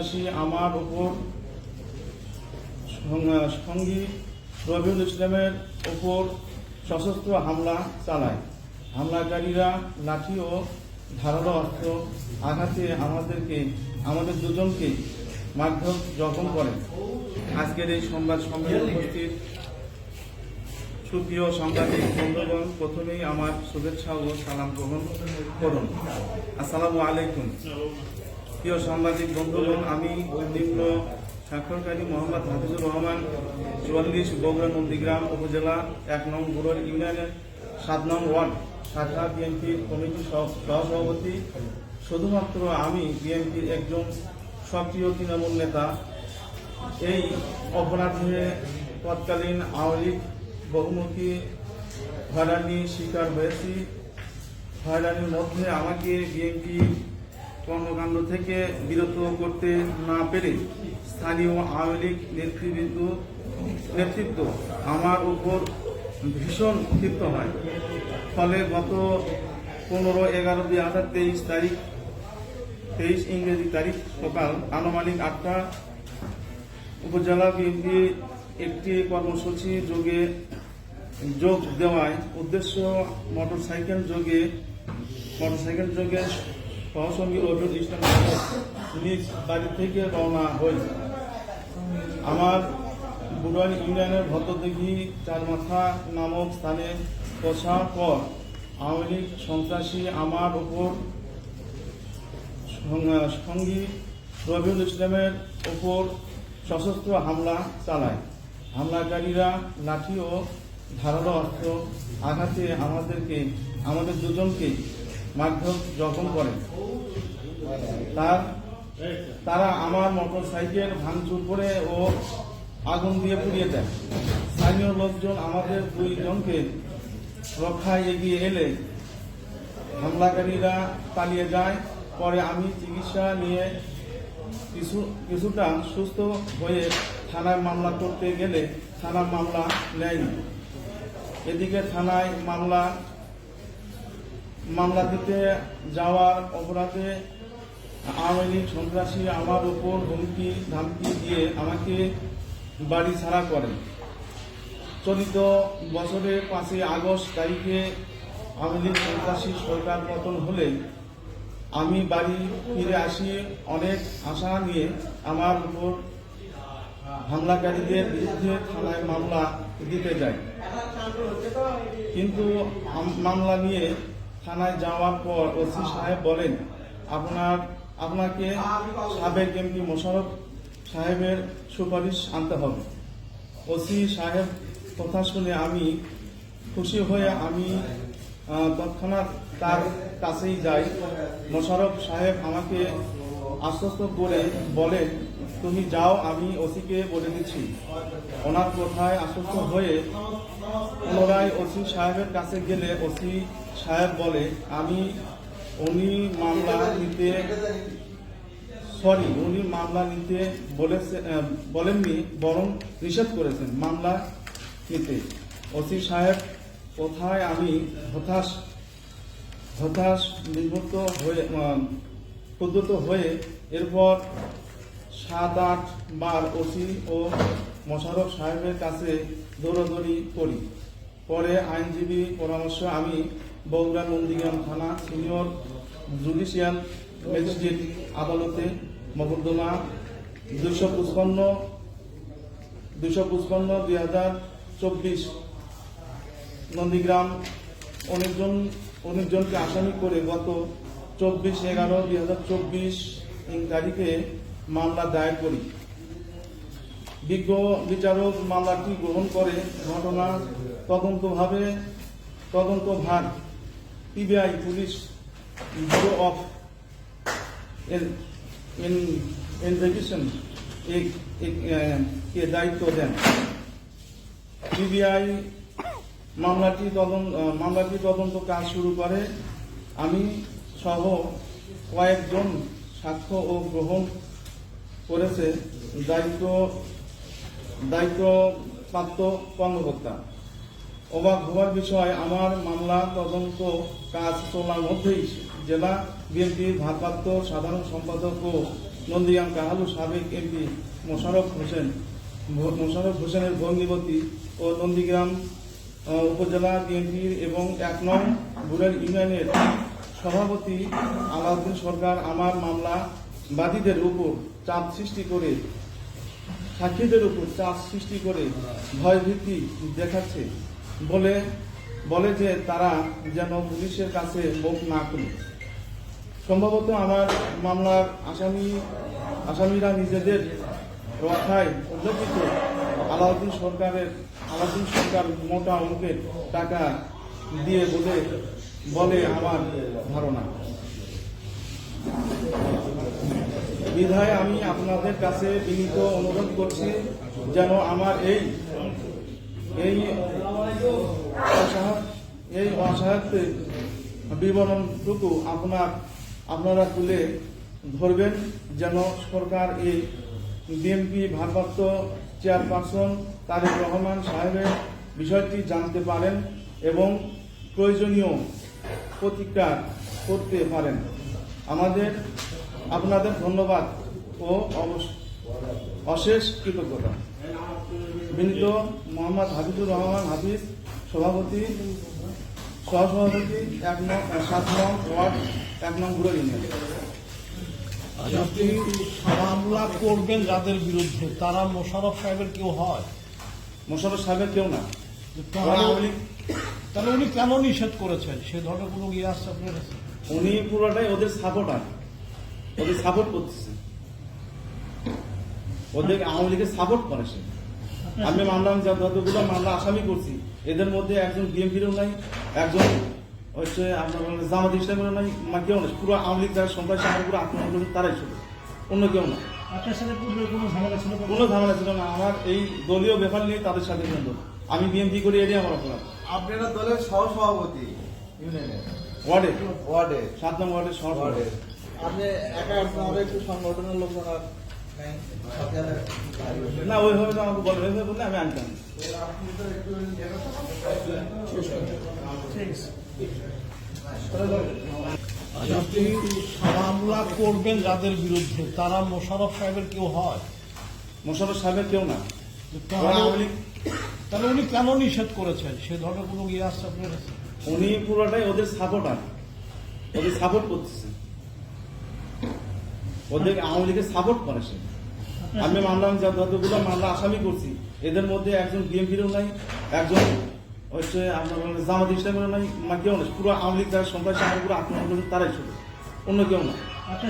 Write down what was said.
সন্ত্রাসী আমার উপর সঙ্গী রবিউল ইসলামের উপর সশস্ত্র হামলা চালায়। হামলাকারীরা লাঠি ও ধারালো অস্ত্র আঘাতে আমাদেরকে, আমাদের দুজনকে মারধর, জখম করে। আজকের এই সংবাদ সম্মেলনে উপস্থিত সুপ্রিয় সাংবাদিক বন্ধুগণ, প্রথমেই আমার শুভেচ্ছা ও সালাম গ্রহণ করুন। আসসালামু আলাইকুম। প্রিয় সাংবাদিক বন্ধুগণ, আমি নিম্ন স্বাক্ষরকারী মোহাম্মদ হাফিজুর রহমান, চুয়াল্লিশ বগুড়া নন্দীগ্রাম উপজেলা, এক নং বুড়োর ইউনিয়নের সাত নং ওয়ার্ড, শাখা বিএনপির কমিটি সহ- সহসভাপতি। শুধুমাত্র আমি বিএনপির একজন সক্রিয় তৃণমূল নেতা। এই অপরাধে তৎকালীন আওয়ামী লীগ বহুমুখী হয়রানির শিকার হয়েছি। হয়রানির মধ্যে আমাকে বিএনপি কর্মকাণ্ড থেকে বিরত করতে না পেরে স্থানীয় আওয়ামী লীগ নেতৃবৃন্দ, নেতৃত্ব আমার উপর ভীষণ ক্ষিপ্ত হয়। ফলে গত পনেরো, এগারো, দুই হাজার তেইশ তারিখ, তেইশ ইংরেজি তারিখ সকাল আনুমানিক আটটা উপজেলা বিএনপি একটি কর্মসূচি যোগে যোগ দেওয়ায় উদ্দেশ্য মোটরসাইকেল যোগে মোটরসাইকেল যোগে সহসঙ্গী রবিউল ইসলাম নিজ বাড়ি থেকে রওনা হই আমার বুড়ান ইউনিয়নের ভদ্রদিঘি চারমাথা নামক স্থানে পৌঁছার পর আওয়ামী লীগ সন্ত্রাসী আমার উপর সঙ্গী রবিউল ইসলামের উপর সশস্ত্র হামলা চালায়। হামলাকারীরা লাঠি ও ধারালো অস্ত্র আঘাতে আমাদেরকে আমাদের দুজনকে মারধর জখম করে, তার, তারা আমার মোটর সাইকেল ভাঙচুর করে ও আগুন দিয়ে পুড়িয়ে দেয়। স্থানীয় লোকজন আমাদের দুইজনকে রক্ষায় এগিয়ে এলে হামলাকারীরা পালিয়ে যায়। পরে আমি চিকিৎসা নিয়ে কিছু, কিছুটা সুস্থ হয়ে থানায় মামলা করতে গেলে থানার মামলা নেয়নি। এদিকে থানায় মামলা মামলা দিতে যাওয়ার অপরাধে আওয়ামী লীগ সন্ত্রাসী আমার উপর হুমকি ধামকি দিয়ে আমাকে বাড়ি ছাড়া করে। চলিত বছরের পাঁচই আগস্ট তারিখে আওয়ামী লীগ সন্ত্রাসী সরকার পতন হলে আমি বাড়ি ফিরে আসি অনেক আশা নিয়ে আমার উপর হামলাকারীদের বিরুদ্ধে থানায় মামলা দিতে যাই। কিন্তু মামলা নিয়ে থানায় যাওয়ার পর ওসি সাহেব বলেন, আপনার, আপনাকে সাবেক এমপি মোশারফ সাহেবের সুপারিশ আনতে হবে। ওসি সাহেব কথা শুনে আমি খুশি হয়ে আমি তৎক্ষণাৎ তার কাছেই যাই। মোশারফ সাহেব আমাকে আশ্বস্ত করে বলেন, তুমি যাও, আমি ওসিকে বলে দিচ্ছি। ওনার কথায় আশ্বস্ত হয়ে পুনরায় ওসি সাহেবের কাছে গেলে ওসি সাহেব বলে, আমি উনি মামলা নিতে সরি, উনি মামলা নিতে বলেছে বলেননি, বরং নিষেধ করেছেন মামলা নিতে। ওসি সাহেব, কোথায় আমি হতাশ হতাশ নির্বৃত্ত হয়ে উদ্যত হয়ে এরপর সাত আট বার ওসি ও মোশারফ সাহেবের কাছে দৌড়াদৌড়ি করি। পরে আইনজীবী পরামর্শ আমি বগুড়া নন্দীগ্রাম থানা সিনিয়র জুডিশিয়াল ম্যাজিস্ট্রেট আদালতে মকদ্দমা দুশো পঁচপান্ন দুশো পঁচপান্ন দুই হাজার চব্বিশ। নন্দীগ্রাম অনেকজন, অনেকজনকে আসামি করে গত চব্বিশ এগারো দুই হাজার চব্বিশ তারিখে মামলা দায়ের করি। বিজ্ঞ বিচারক মামলাটি গ্রহণ করে? ঘটনা তদন্তভাবে তদন্ত ভার PBI, police, bureau of investigation কে দায়িত্ব দেন? সিবিআই মামলাটি তদন্ত মামলাটি তদন্ত কাজ শুরু করে। আমি সহ কয়েকজন সাক্ষ্য ও গ্রহণ করেছে। দায়িত্ব দায়িত্বপ্রাপ্ত কর্মকর্তা। অবাক হওয়ার বিষয়, আমার মামলা তদন্ত কাজ চলার মধ্যেই জেলা বিএনপির ভারপ্রাপ্ত সাধারণ সম্পাদক ও নন্দীগ্রাম কাহালু সাবেক এমপি মোশারফ হোসেন মোশারফ হোসেনের ভঙ্গিবতী ও নন্দীগ্রাম উপজেলা বিএনপির এবং এক নং বুড়ের ইউনিয়নের সভাপতি আলাউদ্দিন সরকার আমার মামলা বাদীদের উপর চাপ সৃষ্টি করে সাক্ষীদের উপর চাপ সৃষ্টি করে ভয়ভীতি দেখাচ্ছে। বলে বলে যে তারা যেন পুলিশের কাছে মুখ না খুলে। সম্ভবত আমার মামলার আসামি, আসামিরা নিজেদের রক্ষায় উল্লেখিত আলাউদ্দিন সরকারের, আলাউদ্দিন সরকার মোটা অঙ্কের টাকা দিয়ে বলে বলে আমার ধারণা। বিধায় আমি আপনাদের কাছে বিনীত অনুরোধ করছি যেন আমার এই এই এই অসহায়ত্বের বিবরণটুকু আপনার, আপনারা তুলে ধরবেন যেন সরকার এই বিএনপি ভারপ্রাপ্ত চেয়ারপারসন তারেক রহমান সাহেবের বিষয়টি জানতে পারেন এবং প্রয়োজনীয় প্রতিকার করতে পারেন। আমাদের আপনাদের ধন্যবাদ ও অশেষ কৃতজ্ঞতা। বিনীত মোহাম্মদ হাফিজুর রহমান হাফিজ সভাপতি সহসভাপতি এক নং সাত নং ওয়ার্ড এক নং বুড়ো ইউনিয়ন। আপনি মামলা করবেন যাদের বিরুদ্ধে? তারা মোশারফ সাহেবের কেউ হয়? মোশারফ সাহেবের কেউ না। তাহলে তাহলে উনি কেন নিষেধ করেছেন? সে ধরনের কোনো ইয়ে আসছে আপনার কাছে? উনি পুরোটাই ওদের সাপোর্টার। ওদের সাপোর্ট করতেছে। ওদের আওয়ামী লীগের সাপোর্ট করে সে। আমি মামলা যা যতগুলো মামলা আসামি করছি এদের মধ্যে একজন বিএনপিরও নাই একজন হচ্ছে আপনার জামাত ইসলামেরও নাই মা কেউ নাই। পুরো আওয়ামী লীগ যারা সন্ত্রাসী আমার পুরো আক্রমণ করেছে তারাই ছিল অন্য কেউ না আপনার সাথে পূর্বে কোনো ঝামেলা ছিল কোনো ঝামেলা ছিল না। আমার এই দলীয় ব্যাপার নিয়ে তাদের সাথে কিন্তু আমি বিএনপি করি এটাই আমার অপরাধ। আপনারা দলের সহসভাপতি ইউনিয়নের। ওয়ার্ডে? ওয়ার্ডে। সাত নম্বর ওয়ার্ডে শহর ওয়ার্ডে আপনি একা আসছেন আরও একটু সংগঠনের লোকজন আর নাই? সাথে আর- না ওইভাবে তো আমাকে বলে ওইভাবে বললে আমি আনতাম। আপনি তো একটু আপনি মামলা করবেন যাদের বিরুদ্ধে? তারা মোশারফ সাহেবের কেউ হয়? মোশারফ সাহেবের কেউ না। তাহলে উনি কেন নিষেধ করেছেন? সে ধরনের কোনো ইয়ে আসছে আপনার কাছে? উনি পুরোটাই ওদের সাপোর্ট সাপোর্টার। ওদের সাপোর্ট করতেছে। ওদের আওয়ামী লীগের সাপোর্ট করে সে। আমি মানলাম যতগুলো মামলা আসামি করছি, এদের মধ্যে একজন বিএমপিরও নাই, একজন হচ্ছে আপনার বলেন জামাত ইসলামেরও নাই মা কেউ নাই। পুরো আওয়ামী লীগ যারা সন্ত্রাসী পুরো আত্মহত্যা তারাই ছিল অন্য কেউ না আচ্ছা।